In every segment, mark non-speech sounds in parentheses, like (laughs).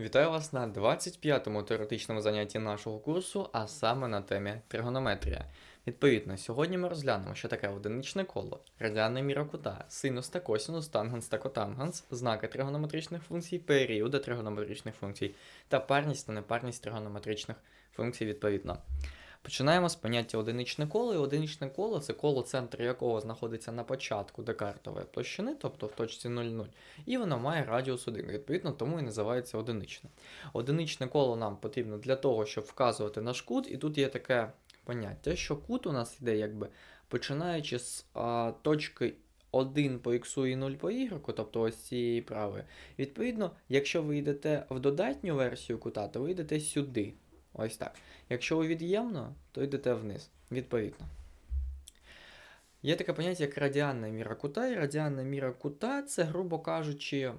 Вітаю вас на 25-му теоретичному занятті нашого курсу, а саме на темі тригонометрія. Відповідно, сьогодні ми розглянемо, що таке одиничне коло, радіальна міра кута, синус та косинус, тангенс та котангенс, знаки тригонометричних функцій, періоди тригонометричних функцій та парність та непарність тригонометричних функцій відповідно. Починаємо з поняття одиничне коло. І одиничне коло це коло, центр якого знаходиться на початку декартової площини, тобто в точці 0,0, і воно має радіус 1. Відповідно, тому і називається одиничне. Одиничне коло нам потрібно для того, щоб вказувати наш кут, і тут є таке поняття, що кут у нас йде якби починаючи з а, точки 1 по x і 0 по y, тобто ось цієї правої. Відповідно, якщо ви йдете в додатню версію кута, то ви йдете сюди. Ось так. Якщо ви від'ємно, то йдете вниз, відповідно. Є таке поняття, як радіальна міра кута, і радіальна міра кута це, грубо кажучи,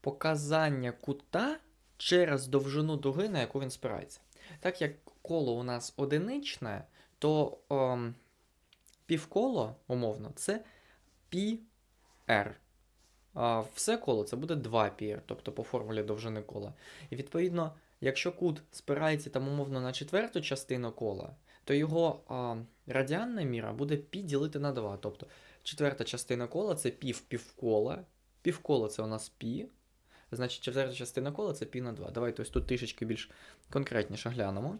показання кута через довжину дуги, на яку він спирається. Так як коло у нас одиничне, то ем, півколо, умовно, це πr. А все коло це буде 2πr, тобто по формулі довжини кола. І відповідно, Якщо кут спирається там умовно на четверту частину кола, то його а, радіанна міра буде пі ділити на 2. Тобто четверта частина кола це пі в півкола, півкола це у нас пі. Значить, четверта частина кола це пі на 2. Давайте ось тут трішечки більш конкретніше глянемо.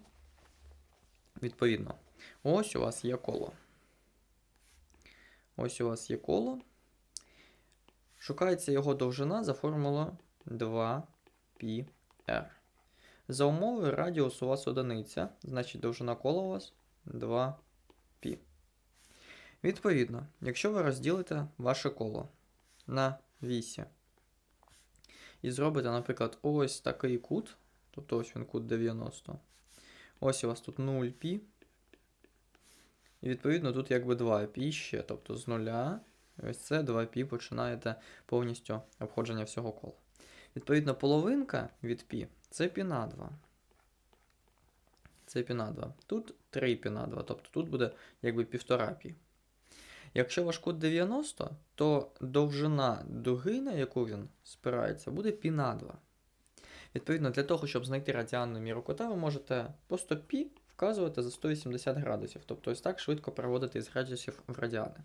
Відповідно, ось у вас є коло. Ось у вас є коло. Шукається його довжина за формулою 2 πr За умовою радіус у вас одиниця, значить довжина кола у вас 2π. Відповідно, якщо ви розділите ваше коло на вісі і зробите, наприклад, ось такий кут, тобто ось він кут 90. Ось у вас тут 0π. І відповідно тут якби 2π ще, тобто з нуля. Ось це 2π починаєте повністю обходження всього кола. Відповідно, половинка від π це π на 2. Це π на 2. Тут 3 π на 2, тобто тут буде якби 1,5 π. Якщо ваш кут 90, то довжина дуги, на яку він спирається, буде π на 2. Відповідно, для того, щоб знайти радіальну міру кута, ви можете просто π вказувати за 180 градусів. Тобто ось так швидко переводити з градусів в радіани.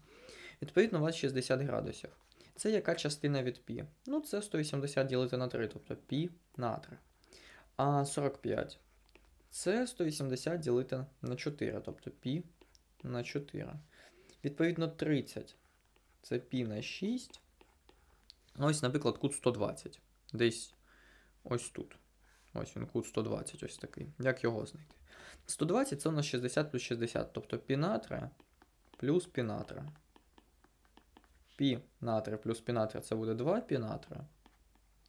Відповідно, у вас 60 градусів. Це яка частина від π? Ну, це 180 ділити на 3, тобто π на 3. А 45 це 180 ділити на 4, тобто π на 4. Відповідно, 30 це π на 6. Ну, Ось, наприклад, кут 120. Десь ось тут. Ось він кут 120, ось такий. Як його знайти? 120 це у нас 60 плюс 60, тобто π на 3 плюс π на 3. Пі на 3 плюс пі на 3 це буде 2 пі на 3.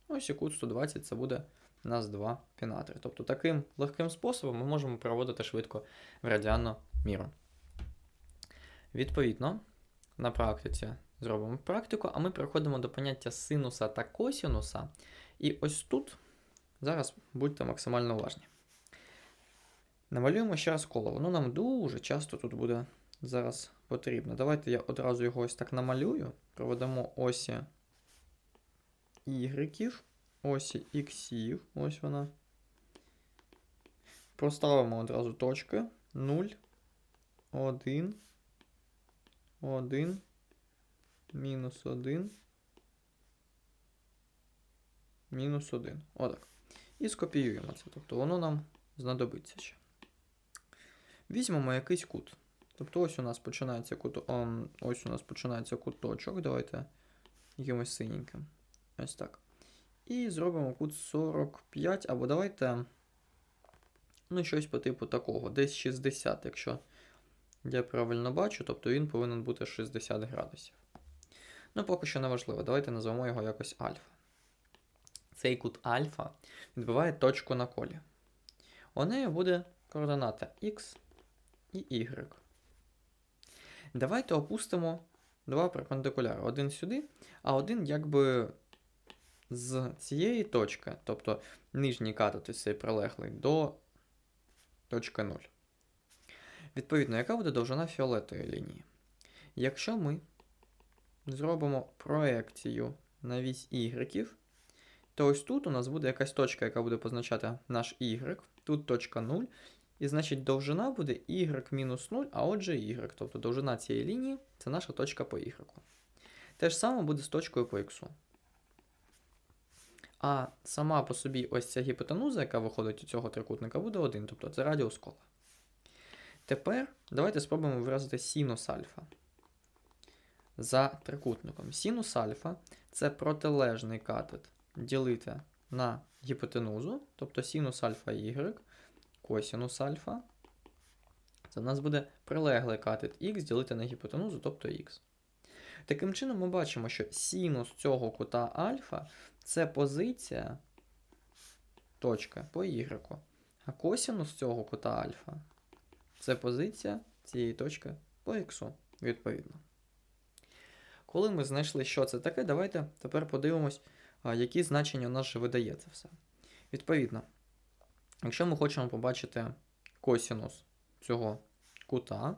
Ось і кут 120 це буде у нас 2 пі на 3. Тобто таким легким способом ми можемо проводити швидко в радіанну міру. Відповідно, на практиці зробимо практику, а ми переходимо до поняття синуса та косінуса. І ось тут зараз будьте максимально уважні. Намалюємо ще раз коло. Воно нам дуже часто тут буде зараз потрібно. Давайте я одразу його ось так намалюю. Проведемо осі Y, осі X, ось вона. Проставимо одразу точки 0, 1, 1, мінус 1, мінус 1. Отак. І скопіюємо це. Тобто воно нам знадобиться ще. Візьмемо якийсь кут. Тобто ось у нас починається кут, ось у нас починається куточок. Давайте якимось синеньким. Ось так. І зробимо кут 45, або давайте. Ну, щось по типу такого. Десь 60, якщо я правильно бачу, тобто він повинен бути 60 градусів. Ну, поки що не важливо. Давайте назвемо його якось альфа. Цей кут альфа відбиває точку на колі. У неї буде координата x і y. Давайте опустимо два перпендикуляри. Один сюди, а один якби з цієї точки, тобто нижній катет цей прилеглий, до точки 0. Відповідно, яка буде довжина фіолетової лінії? Якщо ми зробимо проекцію на вісь y, то ось тут у нас буде якась точка, яка буде позначати наш y, тут точка 0, і значить довжина буде y мінус 0, а отже y. Тобто довжина цієї лінії це наша точка по y. Те ж саме буде з точкою по x. А сама по собі ось ця гіпотенуза, яка виходить у цього трикутника, буде 1, тобто це радіус кола. Тепер давайте спробуємо виразити синус альфа за трикутником. Синус альфа це протилежний катет ділити на гіпотенузу, тобто синус альфа y, косінус альфа. Це в нас буде прилеглий катет х ділити на гіпотенузу, тобто х. Таким чином, ми бачимо, що синус цього кута альфа це позиція точка по y, а косінус цього кута альфа це позиція цієї точки по х, відповідно. Коли ми знайшли, що це таке, давайте тепер подивимось, які значення у нас же видає це все. Відповідно, якщо ми хочемо побачити косінус цього кута,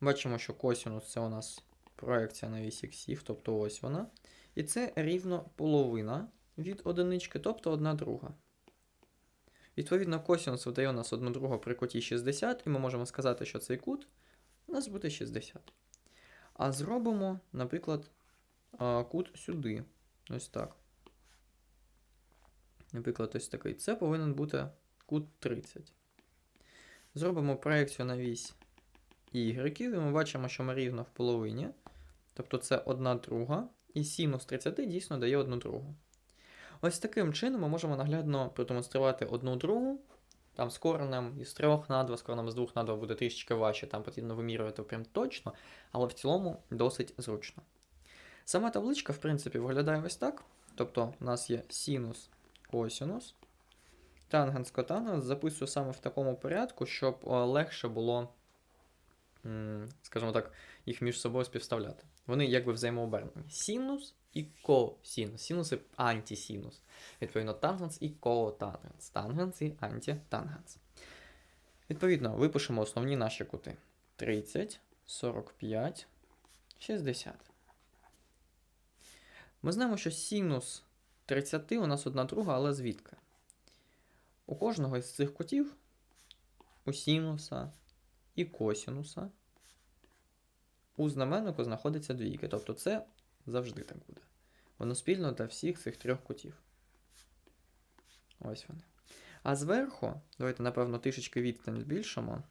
бачимо, що косінус це у нас проекція на вісь іксів, тобто ось вона. І це рівно половина від одинички, тобто 1 друга. Відповідно, косінус видає у нас 1 друга при куті 60, і ми можемо сказати, що цей кут у нас буде 60. А зробимо, наприклад, кут сюди. Ось так. Наприклад, ось такий. Це повинен бути кут 30. Зробимо проекцію на вісь y, і ми бачимо, що ми рівно в половині. Тобто це 1 друга. І синус 30 дійсно дає 1 другу. Ось таким чином ми можемо наглядно продемонструвати одну другу. Там з коренем із 3 на 2, з коренем з 2 на 2 буде трішечки важче, там потрібно вимірювати прям точно, але в цілому досить зручно. Сама табличка, в принципі, виглядає ось так. Тобто, у нас є синус, косинус. Тангенс, котангенс записую саме в такому порядку, щоб легше було, скажімо так, їх між собою співставляти. Вони якби взаємообернені. Синус і косинус. Синус і антисинус. Відповідно, тангенс і котангенс. Тангенс і антитангенс. Відповідно, випишемо основні наші кути. 30, 45, 60. Ми знаємо, що синус 30 у нас одна друга, але звідки? У кожного із цих кутів, у синуса і косінуса, у знаменнику знаходиться двійки. Тобто це завжди так буде. Воно спільно для всіх цих трьох кутів. Ось вони. А зверху, давайте, напевно, трішечки відстань збільшимо.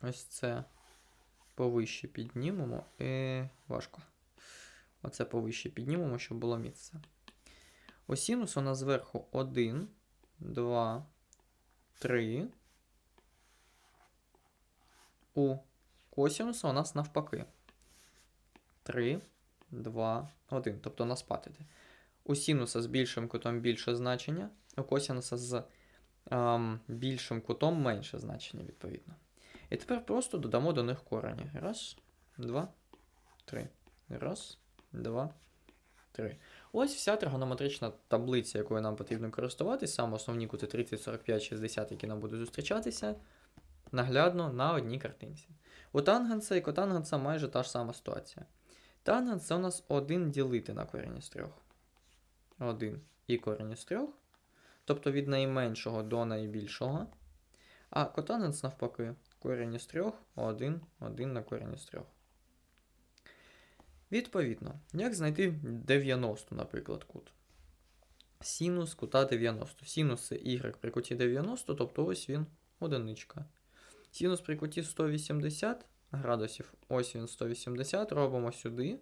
Ось це повище піднімемо. І важко. Оце повище піднімемо, щоб було місце. У синусу у нас зверху 1, 2, 3. У косінуса у нас навпаки. 3, 2, 1. Тобто на спад іде. У синуса з більшим кутом більше значення, у косінуса з ем, більшим кутом менше значення, відповідно. І тепер просто додамо до них корені. Раз, два, три. Раз, два, три. Ось вся тригонометрична таблиця, якою нам потрібно користуватись, саме основні кути 30, 45, 60, які нам будуть зустрічатися, наглядно на одній картинці. У тангенса і котангенса майже та ж сама ситуація. Тангенс це у нас 1 ділити на корінь з 3. 1 і корінь з 3. Тобто від найменшого до найбільшого. А котангенс навпаки, корінь із 3, 1, 1 на корінь із 3. Відповідно, як знайти 90, наприклад, кут? Синус кута 90. Синус це y при куті 90, тобто ось він одиничка. Синус при куті 180 градусів, ось він 180, робимо сюди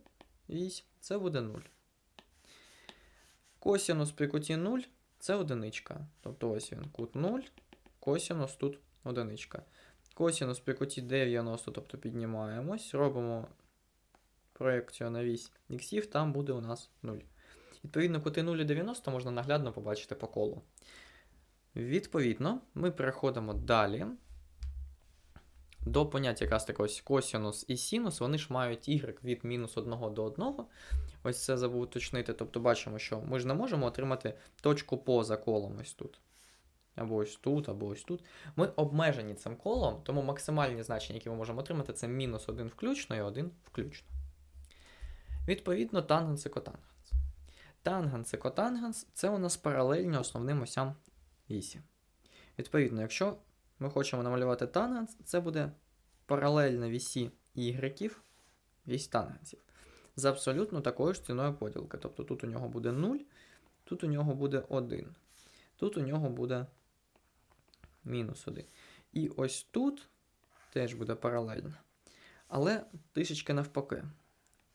вісь, це буде 0. Косінус при куті 0 це одиничка. Тобто ось він кут 0, косінус тут одиничка. Косінус при куті 90, тобто піднімаємось, робимо проекцію на вісь іксів, там буде у нас 0. Відповідно, кути 0 і 90 можна наглядно побачити по колу. Відповідно, ми переходимо далі до поняття якраз так ось косінус і синус, вони ж мають y від мінус 1 до 1. Ось це забув уточнити. Тобто бачимо, що ми ж не можемо отримати точку поза колом ось тут. Або ось тут, або ось тут. Ми обмежені цим колом, тому максимальні значення, які ми можемо отримати, це мінус 1 включно і 1 включно. Відповідно, тангенс і котангенс. Тангенс і котангенс це у нас паралельні основним осям вісі. Відповідно, якщо ми хочемо намалювати тангенс, це буде паралельна вісі y, вісь тангенсів. З абсолютно такою ж ціною поділки. Тобто тут у нього буде 0, тут у нього буде 1, тут у нього буде мінус 1. І ось тут теж буде паралельно. Але трішечки навпаки.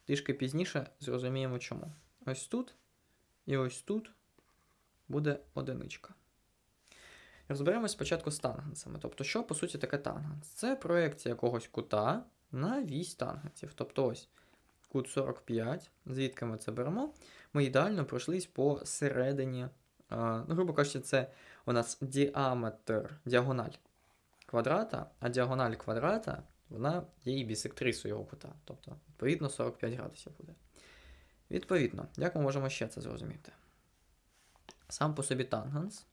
Трішки пізніше зрозуміємо чому. Ось тут і ось тут буде одиничка. Розберемось спочатку з тангенсами. Тобто, що по суті таке тангенс? Це проекція якогось кута на вісь тангенсів. Тобто ось кут 45, звідки ми це беремо, ми ідеально пройшлись по середині. Ну, грубо кажучи, це у нас діаметр, діагональ квадрата, а діагональ квадрата вона є і бісектрисою його кута. Тобто, відповідно, 45 градусів буде. Відповідно, як ми можемо ще це зрозуміти? Сам по собі тангенс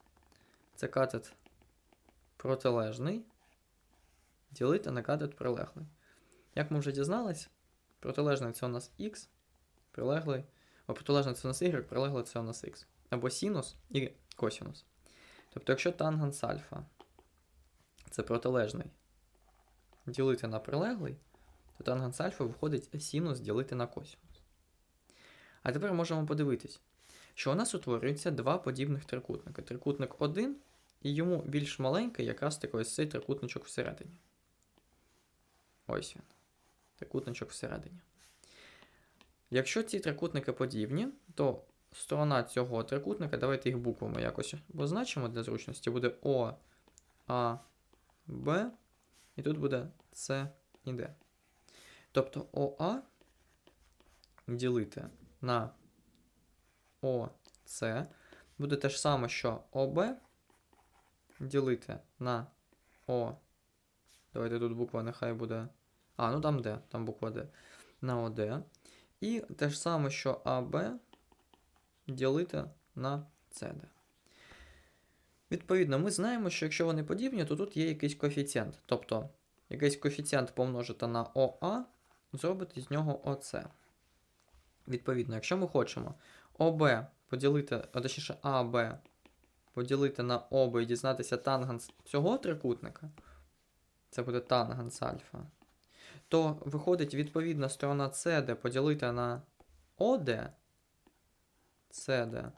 це катет протилежний, ділити на катет прилеглий. Як ми вже дізнались, протилежний це у нас х, прилеглий, а протилежний це у нас y, прилеглий це у нас х. Або синус і косинус. Тобто, якщо тангенс альфа це протилежний ділити на прилеглий, то тангенс альфа виходить синус ділити на косинус. А тепер можемо подивитись, що у нас утворюється два подібних трикутники. Трикутник 1 і йому більш маленький якраз таки ось цей трикутничок всередині. Ось він. Трикутничок всередині. Якщо ці трикутники подібні, то сторона цього трикутника, давайте їх буквами якось позначимо для зручності, буде О, А, Б, і тут буде С і Д. Тобто ОА ділити на ОС буде те ж саме, що ОБ ділити на О. Давайте тут буква нехай буде. А, ну там Д, там буква Д. На ОД. І те ж саме, що АБ ділити на СД. Відповідно, ми знаємо, що якщо вони подібні, то тут є якийсь коефіцієнт. Тобто, якийсь коефіцієнт помножити на ОА, зробити з нього ОС. Відповідно, якщо ми хочемо ОБ поділити, а точніше АБ поділити на ОБ і дізнатися тангенс цього трикутника, це буде тангенс альфа, то виходить відповідна сторона CD поділити на ОД, CD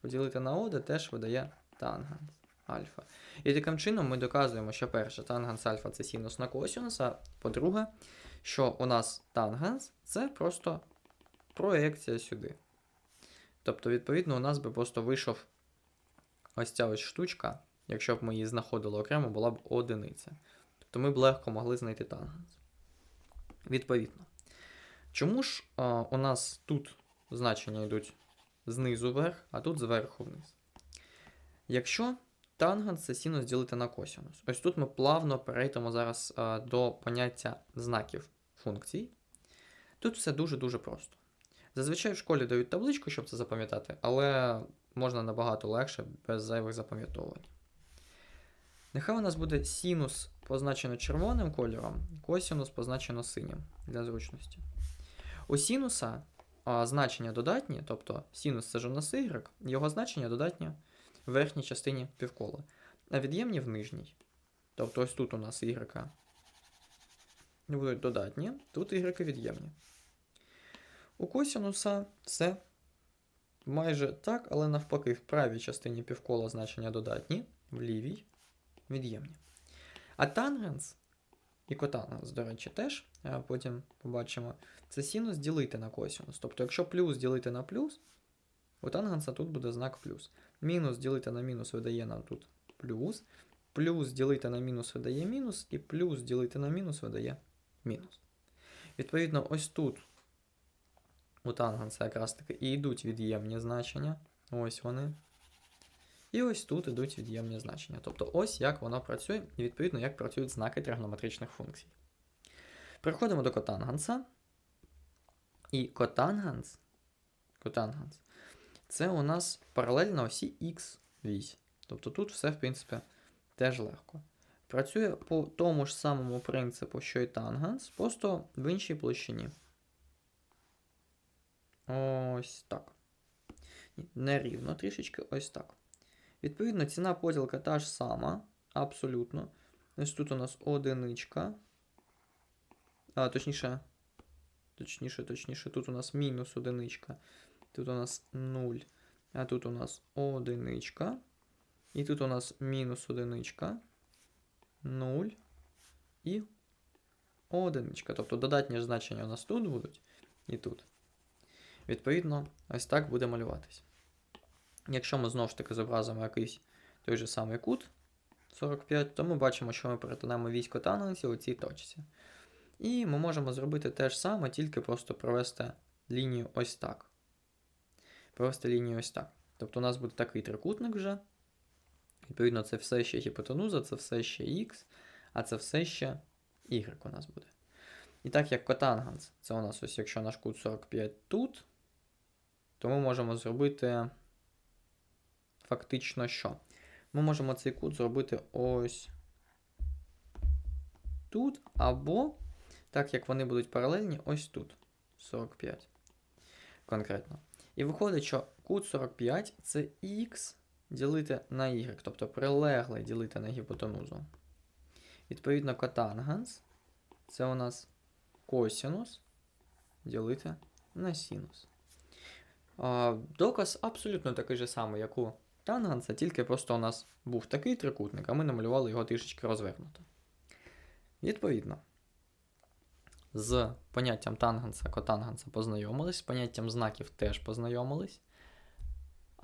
поділити на ОД теж видає тангенс альфа. І таким чином ми доказуємо, що перше, тангенс альфа це синус на косинус, а по-друге, що у нас тангенс це просто проекція сюди. Тобто, відповідно, у нас би просто вийшов ось ця ось штучка, якщо б ми її знаходили окремо, була б одиниця. Тобто ми б легко могли знайти тангенс. Відповідно. Чому ж а, у нас тут значення йдуть знизу вверх, а тут зверху вниз? Якщо тангенс це синус ділити на косинус. Ось тут ми плавно перейдемо зараз а, до поняття знаків функцій. Тут все дуже-дуже просто. Зазвичай в школі дають табличку, щоб це запам'ятати, але можна набагато легше, без зайвих запам'ятовувань. Нехай у нас буде синус позначено червоним кольором, косинус позначено синім для зручності. У синуса а, значення додатні, тобто синус це ж у нас y, його значення додатні в верхній частині півкола, а від'ємні в нижній. Тобто ось тут у нас y будуть додатні, тут y від'ємні. У косінуса це майже так, але навпаки, в правій частині півкола значення додатні, в лівій від'ємні. А тангенс і котангенс, до речі, теж, потім побачимо, це синус ділити на косінус. Тобто, якщо плюс ділити на плюс, у тангенса тут буде знак плюс. Мінус ділити на мінус видає нам тут плюс. Плюс ділити на мінус видає мінус, і плюс ділити на мінус видає мінус. Відповідно, ось тут у тангенса якраз таки і йдуть від'ємні значення. Ось вони. І ось тут йдуть від'ємні значення. Тобто ось як воно працює, і відповідно, як працюють знаки тригонометричних функцій. Переходимо до котангенса. І котангенс, котангенс це у нас паралельно осі Х вісь. Тобто тут все, в принципі, теж легко. Працює по тому ж самому принципу, що і тангенс, просто в іншій площині. Ось так. нерівно трішечки ось так. Відповідно, ціна поділка та ж сама, абсолютно. Ось тут у нас одиничка. А, точніше, точніше, точніше, тут у нас мінус одиничка. Тут у нас 0. А тут у нас одиничка. І тут у нас мінус одиничка. 0 і одиничка. Тобто додатні значення у нас тут будуть і тут. Відповідно, ось так буде малюватись. Якщо ми знову ж таки зобразимо якийсь той же самий кут 45, то ми бачимо, що ми перетинаємо вісь котангенсі у цій точці. І ми можемо зробити те ж саме, тільки просто провести лінію ось так. Провести лінію ось так. Тобто у нас буде такий трикутник вже. Відповідно, це все ще гіпотенуза, це все ще х, а це все ще y у нас буде. І так як котангенс, це у нас ось якщо наш кут 45 тут, то ми можемо зробити фактично що? Ми можемо цей кут зробити ось тут, або, так як вони будуть паралельні, ось тут. 45. Конкретно. І виходить, що кут 45 це х ділити на y, тобто прилегле ділити на гіпотенузу. Відповідно, котангенс це у нас косінус ділити на синус. Доказ абсолютно такий же самий, як у тангенса, тільки просто у нас був такий трикутник, а ми намалювали його трішечки розвернуто. Відповідно, з поняттям тангенса, котангенса познайомились, з поняттям знаків теж познайомились.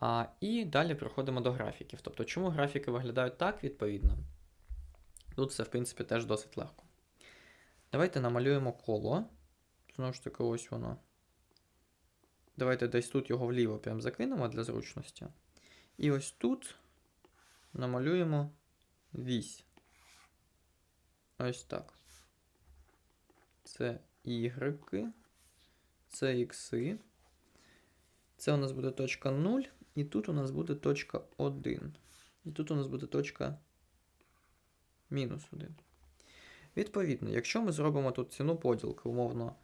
А, І далі переходимо до графіків. Тобто, чому графіки виглядають так, відповідно? Тут це, в принципі, теж досить легко. Давайте намалюємо коло. Знову ж таки, ось воно. Давайте десь тут його вліво прям закинемо для зручності. І ось тут намалюємо вісь. Ось так. Це Y, це X. Це у нас буде точка 0, і тут у нас буде точка 1. І тут у нас буде точка мінус 1. Відповідно, якщо ми зробимо тут ціну поділки, умовно,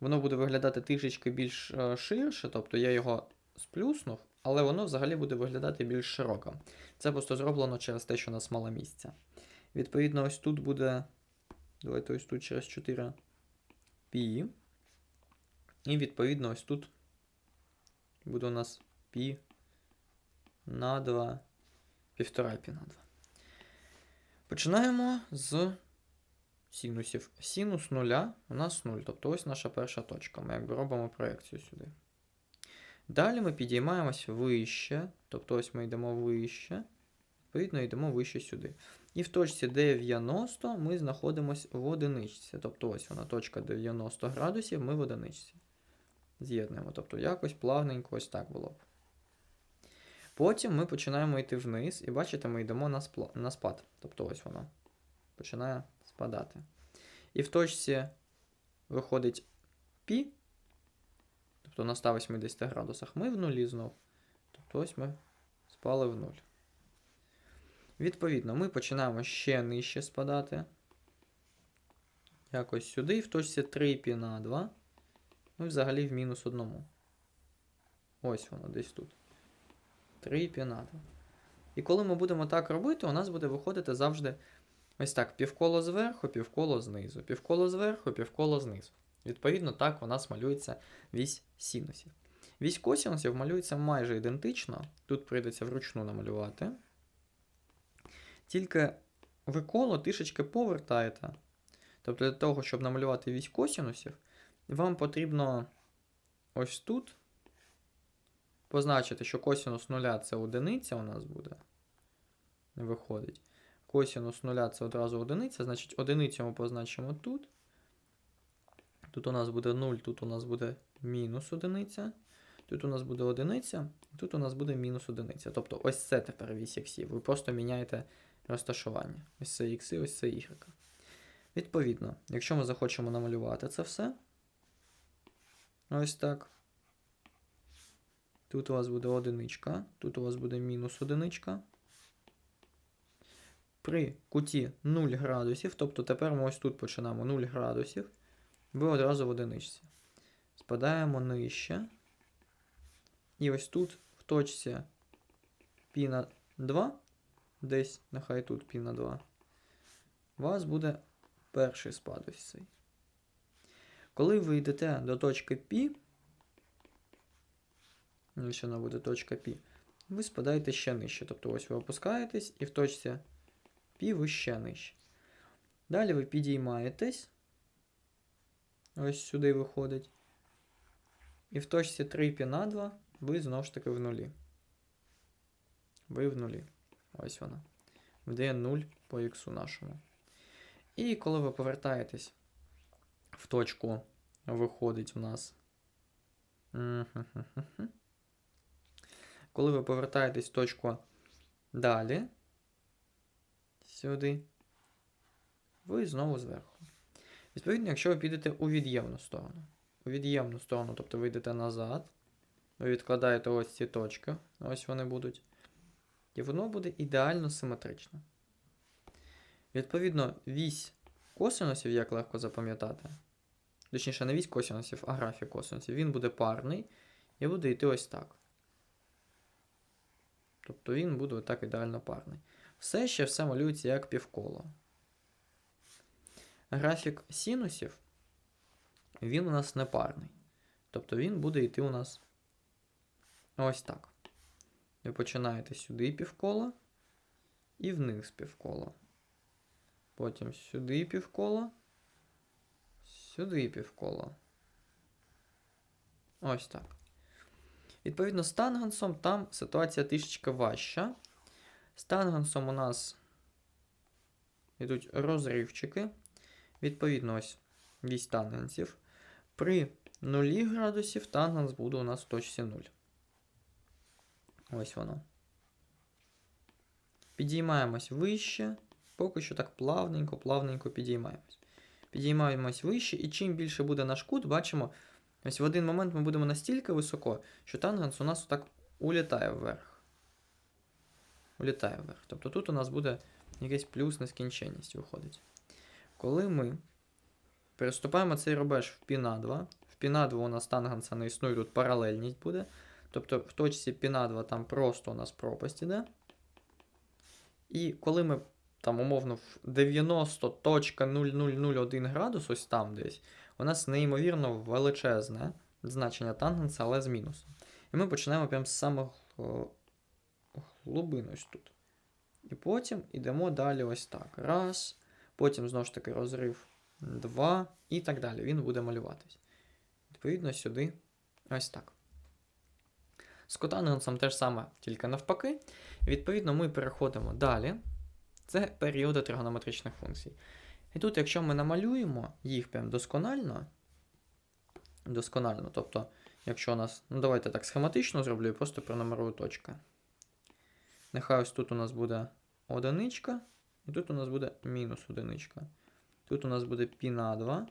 воно буде виглядати трішечки більш е, ширше, тобто я його сплюснув, але воно взагалі буде виглядати більш широко. Це просто зроблено через те, що у нас мало місця. Відповідно, ось тут буде. Давайте ось тут через 4 пі. І відповідно, ось тут буде у нас пі на 2, півтора пі на 2. Починаємо з синусів. Синус нуля у нас 0. Тобто ось наша перша точка. Ми якби робимо проекцію сюди. Далі ми підіймаємось вище, тобто ось ми йдемо вище, відповідно, йдемо вище сюди. І в точці 90 ми знаходимося в одиничці. Тобто ось вона точка 90 градусів, ми в одиничці. З'єднуємо. Тобто якось плавненько ось так було б. Потім ми починаємо йти вниз, і бачите, ми йдемо на, спла... на спад. Тобто ось воно починає спадати. І в точці виходить пі, тобто на 180 градусах, ми в нулі знов. Тобто ось ми спали в нуль. Відповідно, ми починаємо ще нижче спадати. Якось сюди, в точці 3 пі на 2. Ну і взагалі в мінус одному. Ось воно десь тут. 3 пі на 2. І коли ми будемо так робити, у нас буде виходити завжди ось так: півколо зверху, півколо знизу, півколо зверху, півколо знизу. Відповідно, так у нас малюється вісь синусів. Вісь косінусів малюється майже ідентично. Тут прийдеться вручну намалювати. Тільки ви коло трішечки повертаєте. Тобто, для того, щоб намалювати вісь косінусів, вам потрібно ось тут позначити, що косінус нуля це одиниця у нас буде. Виходить. Косінус нуля це одразу одиниця, значить одиницю ми позначимо тут. Тут у нас буде 0, тут у нас буде мінус одиниця. Тут у нас буде одиниця, тут у нас буде мінус одиниця. Тобто ось це тепер вісь іксів. Ви просто міняєте розташування. Ось це ікси, ось це y. Відповідно, якщо ми захочемо намалювати це все, ось так. Тут у вас буде одиничка, тут у вас буде мінус одиничка. При куті 0 градусів, тобто тепер ми ось тут починаємо 0 градусів, ви одразу в одиничці. Спадаємо нижче. І ось тут в точці π на 2, десь, нехай тут пів на 2, у вас буде перший спад ось цей. Коли ви йдете до точки Пі, якщо вона буде точка Пі, ви спадаєте ще нижче. Тобто ось ви опускаєтесь і в точці Пі ви ще нижче. Далі ви підіймаєтесь, ось сюди виходить. І в точці 3 пі на 2 ви знову ж таки в нулі. Ви в нулі. Ось вона. Де 0 по іксу нашому. І коли ви повертаєтесь в точку, виходить у нас. Коли ви повертаєтесь в точку далі, сюди, ви знову зверху. Відповідно, якщо ви підете у від'ємну сторону. У від'ємну сторону, тобто ви йдете назад, ви відкладаєте ось ці точки, ось вони будуть. І воно буде ідеально симетрично. Відповідно, вісь косинусів, як легко запам'ятати. Точніше, не вісь косинусів, а графік косинусів. Він буде парний і буде йти ось так. Тобто він буде отак ідеально парний. Все ще все малюється як півколо. Графік синусів, він у нас не парний. Тобто він буде йти у нас ось так. Ви починаєте сюди півкола і вниз півкола. Потім сюди півкола, сюди півкола. Ось так. Відповідно, з тангенсом там ситуація трішечки важча. З тангенсом у нас йдуть розривчики. Відповідно, ось вісь тангенсів. При 0 градусів тангенс буде у нас в точці 0. Ось воно. Підіймаємось вище. Поки що так плавненько, плавненько підіймаємось. Підіймаємось вище, і чим більше буде наш кут, бачимо, ось в один момент ми будемо настільки високо, що тангенс у нас так улітає вверх. Улітає вверх. Тобто тут у нас буде якийсь плюс нескінченність виходить. Коли ми переступаємо цей рубеж в π на 2, в π на 2 у нас тангенса не існує, тут паралельність буде. Тобто в точці π на 2 там просто у нас пропасть іде. І коли ми там умовно в 90.0001 градус, ось там десь, у нас неймовірно величезне значення тангенса, але з мінусом. І ми починаємо прямо з самих о, глибин ось тут. І потім йдемо далі ось так. Раз. Потім знову ж таки розрив 2 і так далі. Він буде малюватись. Відповідно, сюди ось так. З котангенсом теж саме, тільки навпаки. Відповідно, ми переходимо далі. Це періоди тригонометричних функцій. І тут, якщо ми намалюємо їх прям досконально, досконально, тобто, якщо у нас, ну давайте так схематично зроблю і просто пронумерую точки. Нехай ось тут у нас буде одиничка, і тут у нас буде мінус одиничка. Тут у нас буде π на 2.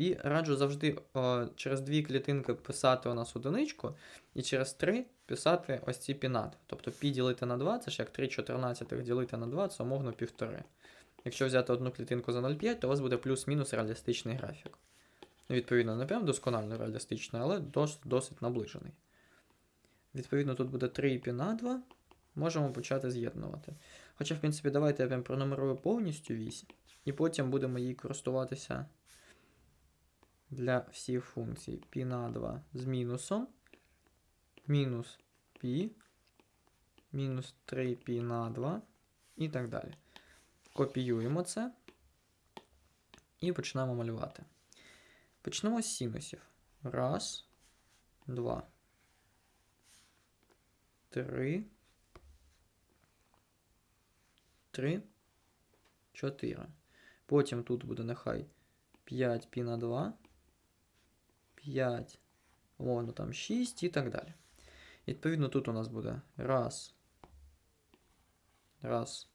Пі раджу завжди о, через дві клітинки писати у нас одиничку, і через три писати ось ці пінат. Тобто пі ділити на 2, це ж як 3 чотирнадцятих ділити на 2, це умовно півтори. Якщо взяти одну клітинку за 0,5, то у вас буде плюс-мінус реалістичний графік. Ну, Відповідно, не прям досконально реалістичний, але досить, досить наближений. Відповідно, тут буде 3 пі на 2. Можемо почати з'єднувати. Хоча, в принципі, давайте я прям пронумерую повністю вісь, і потім будемо її користуватися для всіх функцій π на 2 з мінусом, мінус π, мінус 3 π на 2 і так далі. Копіюємо це і починаємо малювати. Почнемо з синусів. Раз, два, три, три, чотири. Потім тут буде нехай 5 π на 2. 5, умовно там 6 і так далі. Відповідно, тут у нас буде раз, раз,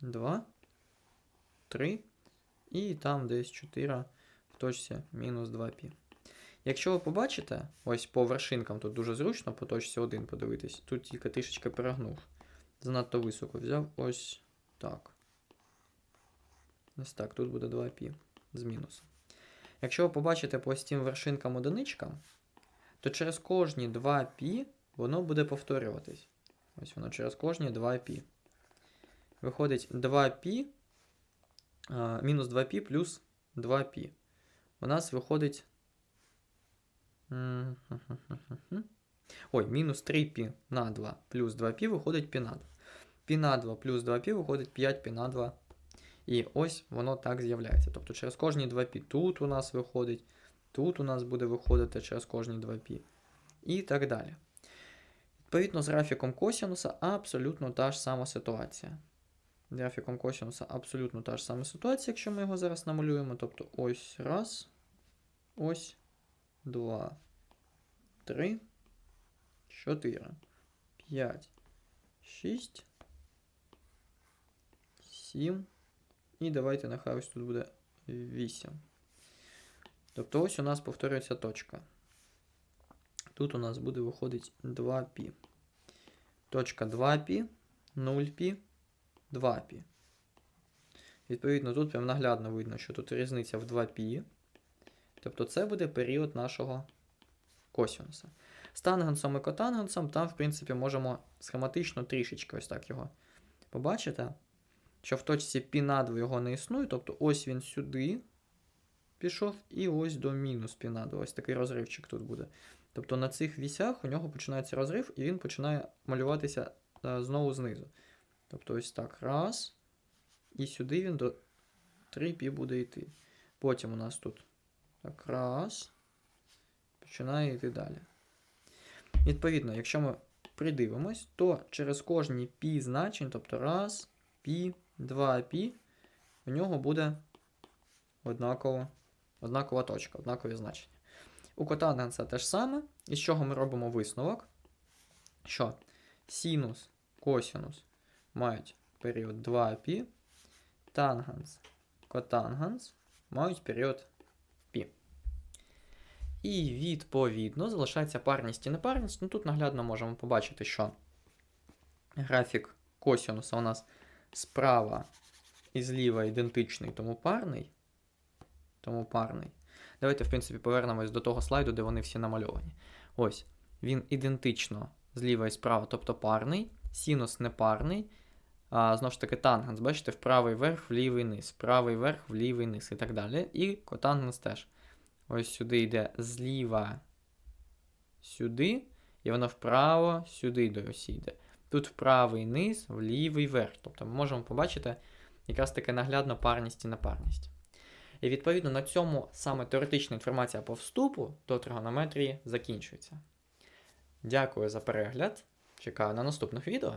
два, три, і там десь 4 в точці мінус 2π. Якщо ви побачите, ось по вершинкам тут дуже зручно, по точці 1 подивитись, тут тільки трішечки перегнув. Занадто високо взяв ось так. Ось так, тут буде 2π з мінусом. Якщо ви побачите по ось цим вершинкам одиничкам, то через кожні 2π воно буде повторюватись. Ось воно через кожні 2π. Виходить 2π а, мінус 2π плюс 2π. У нас виходить. (laughs) м, хм-хм-хм-хм. Ой, мінус 3π на 2 плюс 2π виходить π на 2. π на 2 плюс 2π виходить 5π на 2. і ось воно так з'являється. Тобто через кожні 2π тут у нас виходить, тут у нас буде виходити через кожні 2π. І так далі. Відповідно, з графіком косінуса абсолютно та ж сама ситуація. З графіком косінуса абсолютно та ж сама ситуація, якщо ми його зараз намалюємо. Тобто ось раз, ось два, три, чотири, п'ять, шість, сім. І давайте нехай ось тут буде 8. Тобто ось у нас повторюється точка. Тут у нас буде виходить 2π. Точка 2π, 0π, 2π. Відповідно, тут прям наглядно видно, що тут різниця в 2π. Тобто це буде період нашого косінуса. З тангенсом і котангенсом там, в принципі, можемо схематично трішечки ось так його побачити. Що в точці π на 2 його не існує, тобто ось він сюди пішов, і ось до мінус π на 2. Ось такий розривчик тут буде. Тобто на цих вісях у нього починається розрив, і він починає малюватися е, знову знизу. Тобто ось так. Раз. І сюди він до 3π буде йти. Потім у нас тут так раз. Починає йти далі. Відповідно, якщо ми придивимось, то через кожні π значень, тобто раз, π, 2π, у нього буде однаково, однакова точка, однакові значення. У котангенса те ж саме, із чого ми робимо висновок, що синус, косинус мають період 2π, тангенс, котангенс мають період π. І відповідно залишається парність і непарність. Ну тут наглядно можемо побачити, що графік косинуса у нас справа і зліва ідентичний, тому парний. Тому парний. Давайте, в принципі, повернемось до того слайду, де вони всі намальовані. Ось, він ідентично зліва і справа, тобто парний, синус непарний. А, знову ж таки, тангенс, бачите, в правий верх, в лівий низ, правий верх, в лівий низ і так далі. І котангенс теж. Ось сюди йде зліва сюди, і воно вправо сюди до осі йде. Тут в правий низ, в лівий верх. Тобто ми можемо побачити якраз таке наглядно парність і непарність. І відповідно на цьому саме теоретична інформація по вступу до тригонометрії закінчується. Дякую за перегляд. Чекаю на наступних відео.